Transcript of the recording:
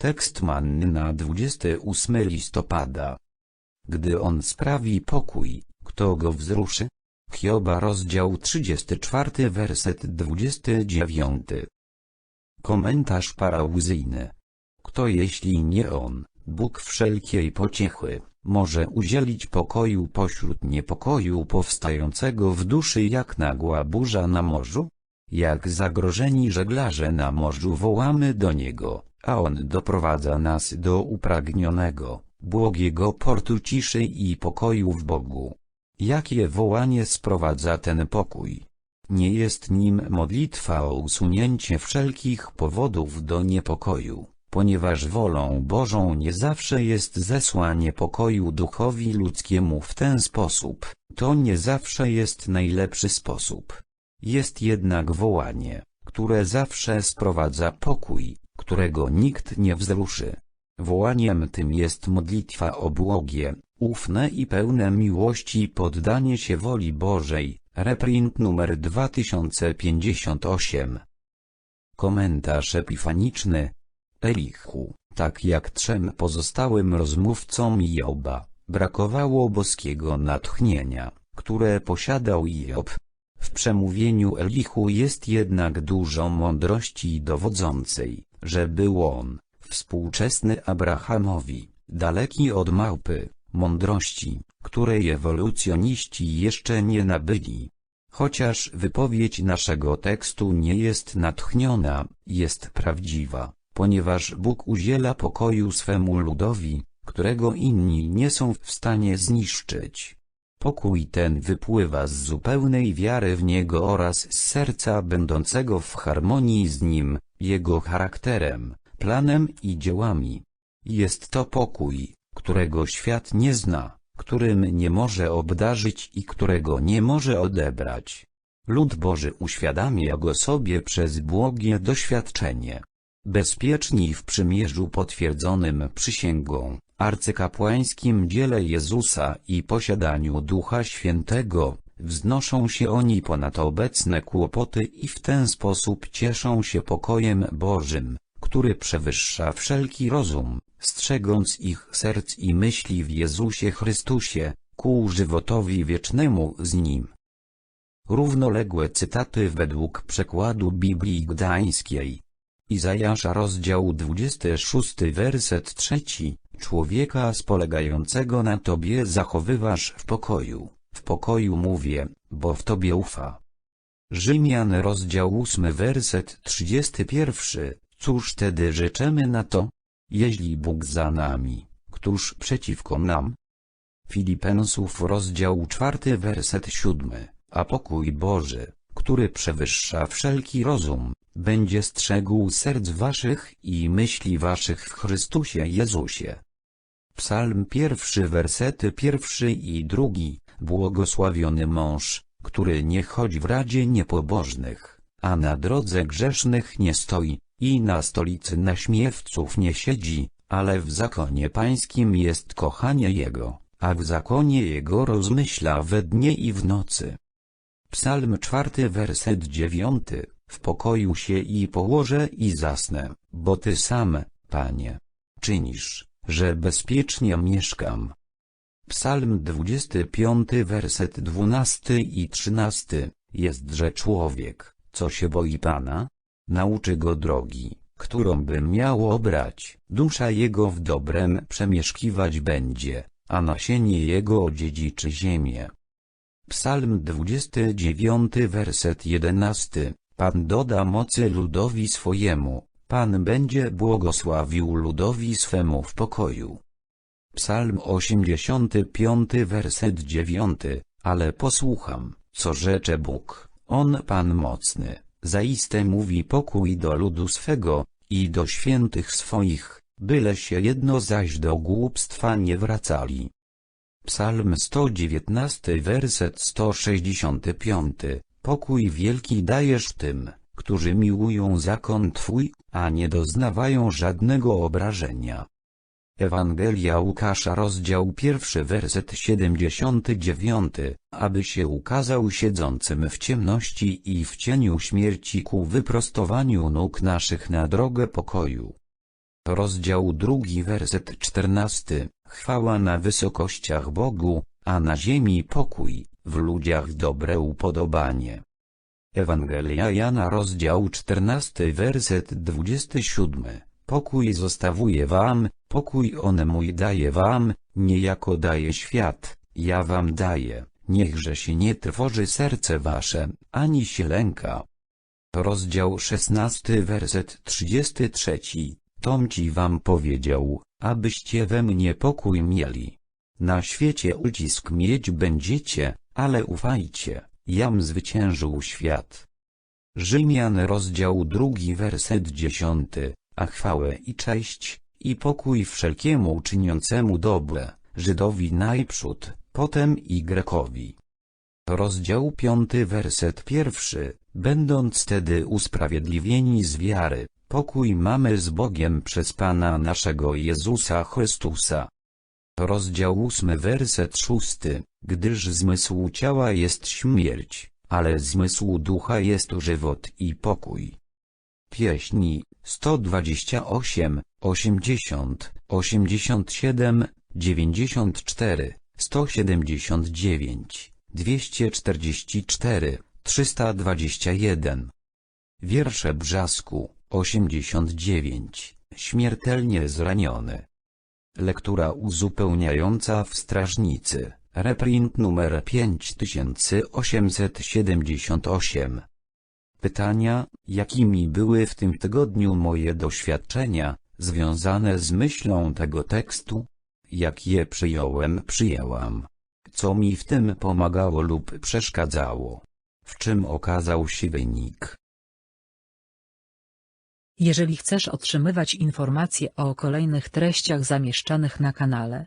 Tekst manny na 28 listopada. Gdy on sprawi pokój, kto go wzruszy? Hioba rozdział 34 werset 29. Komentarz parauzyjny. Kto jeśli nie on, Bóg wszelkiej pociechy, może udzielić pokoju pośród niepokoju powstającego w duszy jak nagła burza na morzu? Jak zagrożeni żeglarze na morzu wołamy do Niego, a On doprowadza nas do upragnionego, błogiego portu ciszy i pokoju w Bogu. Jakie wołanie sprowadza ten pokój? Nie jest nim modlitwa o usunięcie wszelkich powodów do niepokoju, ponieważ wolą Bożą nie zawsze jest zesłanie pokoju duchowi ludzkiemu w ten sposób, to nie zawsze jest najlepszy sposób. Jest jednak wołanie, które zawsze sprowadza pokój, którego nikt nie wzruszy. Wołaniem tym jest modlitwa o błogie, ufne i pełne miłości poddanie się woli Bożej, reprint numer 2058. Komentarz epifaniczny. Elichu, tak jak trzem pozostałym rozmówcom Joba, brakowało boskiego natchnienia, które posiadał Job. W przemówieniu Elichu jest jednak dużo mądrości dowodzącej, że był on, współczesny Abrahamowi, daleki od małpy, mądrości, której ewolucjoniści jeszcze nie nabyli. Chociaż wypowiedź naszego tekstu nie jest natchniona, jest prawdziwa, ponieważ Bóg udziela pokoju swemu ludowi, którego inni nie są w stanie zniszczyć. Pokój ten wypływa z zupełnej wiary w Niego oraz z serca będącego w harmonii z Nim, Jego charakterem, planem i dziełami. Jest to pokój, którego świat nie zna, którym nie może obdarzyć i którego nie może odebrać. Lud Boży uświadamia go sobie przez błogie doświadczenie. Bezpieczni w przymierzu potwierdzonym przysięgą, arcykapłańskim dziele Jezusa i posiadaniu Ducha Świętego, wznoszą się oni ponad obecne kłopoty i w ten sposób cieszą się pokojem Bożym, który przewyższa wszelki rozum, strzegąc ich serc i myśli w Jezusie Chrystusie, ku żywotowi wiecznemu z Nim. Równoległe cytaty według przekładu Biblii Gdańskiej. Izajasza rozdział 26 werset 3 Człowieka spolegającego na Tobie zachowywasz w pokoju, w pokoju mówię, bo w Tobie ufa. Rzymian rozdział 8 werset 31 Cóż tedy rzeczemy na to? Jeśli Bóg za nami, któż przeciwko nam? Filipensów rozdział 4 werset 7 A pokój Boży, który przewyższa wszelki rozum, będzie strzegł serc waszych i myśli waszych w Chrystusie Jezusie. Psalm pierwszy wersety pierwszy i drugi, błogosławiony mąż, który nie chodzi w radzie niepobożnych, a na drodze grzesznych nie stoi, i na stolicy naśmiewców nie siedzi, ale w zakonie pańskim jest kochanie Jego, a w zakonie Jego rozmyśla we dnie i w nocy. Psalm czwarty werset dziewiąty, w pokoju się i położę i zasnę, bo Ty sam, Panie, czynisz, że bezpiecznie mieszkam. Psalm 25 werset 12 i 13, jest człowiek, co się boi Pana, nauczy go drogi, którą by miał obrać, dusza jego w dobrem przemieszkiwać będzie, a nasienie jego odziedziczy ziemię. Psalm 29 werset 11 Pan doda mocy ludowi swojemu, Pan będzie błogosławił ludowi swemu w pokoju. Psalm 85 werset 9 Ale posłucham, co rzecze Bóg, On Pan mocny, zaiste mówi pokój do ludu swego, i do świętych swoich, byle się jedno zaś do głupstwa nie wracali. Psalm 119 werset 165 Pokój wielki dajesz tym, którzy miłują zakon Twój, a nie doznawają żadnego obrażenia. Ewangelia Łukasza rozdział pierwszy werset 79, aby się ukazał siedzącym w ciemności i w cieniu śmierci ku wyprostowaniu nóg naszych na drogę pokoju. Rozdział drugi werset czternasty. Chwała na wysokościach Bogu, a na ziemi pokój, w ludziach dobre upodobanie. Ewangelia Jana rozdział czternasty werset dwudziesty siódmy. Pokój zostawuję wam, pokój on mój daję wam, niejako daje świat, ja wam daję, niechże się nie trwoży serce wasze, ani się lęka. Rozdział szesnasty werset trzydziesty trzeci. Tom ci wam powiedział, abyście we mnie pokój mieli. Na świecie ucisk mieć będziecie, ale ufajcie, jam zwyciężył świat. Rzymian rozdział drugi werset dziesiąty, a chwałę i cześć, i pokój wszelkiemu czyniącemu dobre, Żydowi najprzód, potem i Grekowi. Rozdział piąty werset pierwszy, będąc tedy usprawiedliwieni z wiary, pokój mamy z Bogiem przez Pana naszego Jezusa Chrystusa. Rozdział ósmy werset szósty, gdyż zmysł ciała jest śmierć, ale zmysł ducha jest żywot i pokój. Pieśni 128, 80, 87, 94, 179, 244, 321. Wiersze Brzasku 89, śmiertelnie zraniony. Lektura uzupełniająca w Strażnicy, reprint numer 5878. Pytania, jakimi były w tym tygodniu moje doświadczenia, związane z myślą tego tekstu? Jak je przyjąłem, przyjęłam. Co mi w tym pomagało lub przeszkadzało? W czym okazał się wynik? Jeżeli chcesz otrzymywać informacje o kolejnych treściach zamieszczanych na kanale,